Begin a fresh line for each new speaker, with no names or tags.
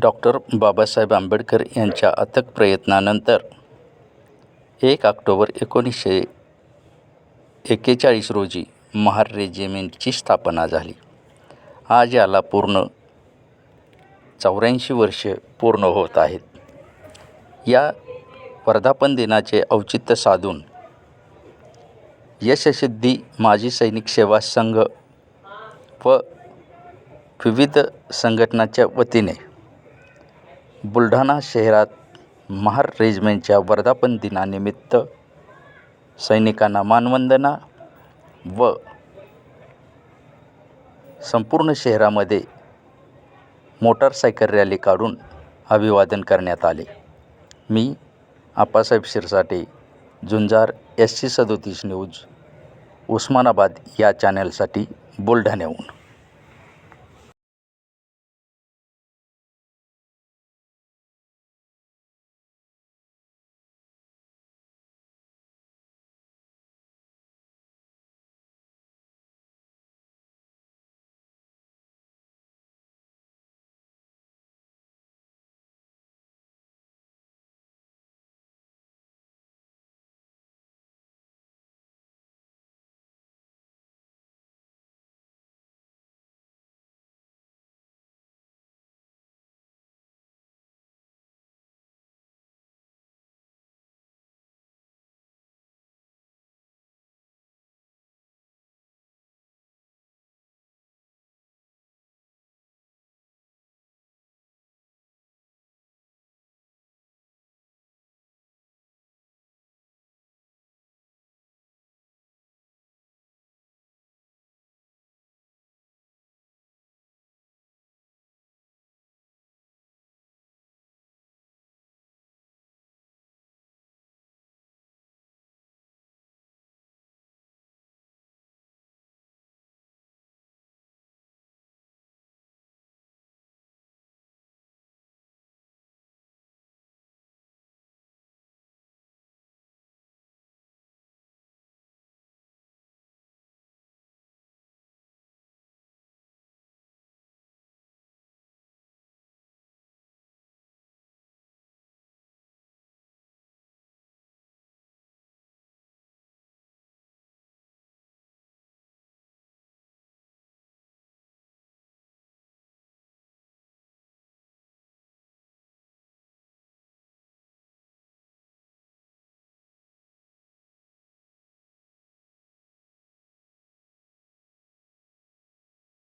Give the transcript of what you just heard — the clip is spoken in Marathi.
डॉक्टर बाबासाहेब आंबेडकर यांच्या अथक प्रयत्नानंतर एक ऑक्टोबर एकोणीसशे एक्केचाळीस रोजी महार रेजिमेंटची स्थापना झाली. आज याला पूर्ण चौऱ्याऐंशी वर्षे पूर्ण होत आहेत. या वर्धापन दिनाचे औचित्य साधून यशसिद्धी माजी सैनिक सेवा संघ व विविध संघटनाच्या वतीने बुलढाणा शहरात महार रेजिमेंटच्या वर्धापन दिनानिमित्त सैनिकांना मानवंदना व संपूर्ण शहरामध्ये मोटारसायकल रॅली काढून अभिवादन करण्यात आले. मी आप्पासाहेब शिरसाटे झुंजार एस सी सदोतीस न्यूज उस्मानाबाद या चॅनलसाठी बुलढाण्याहून.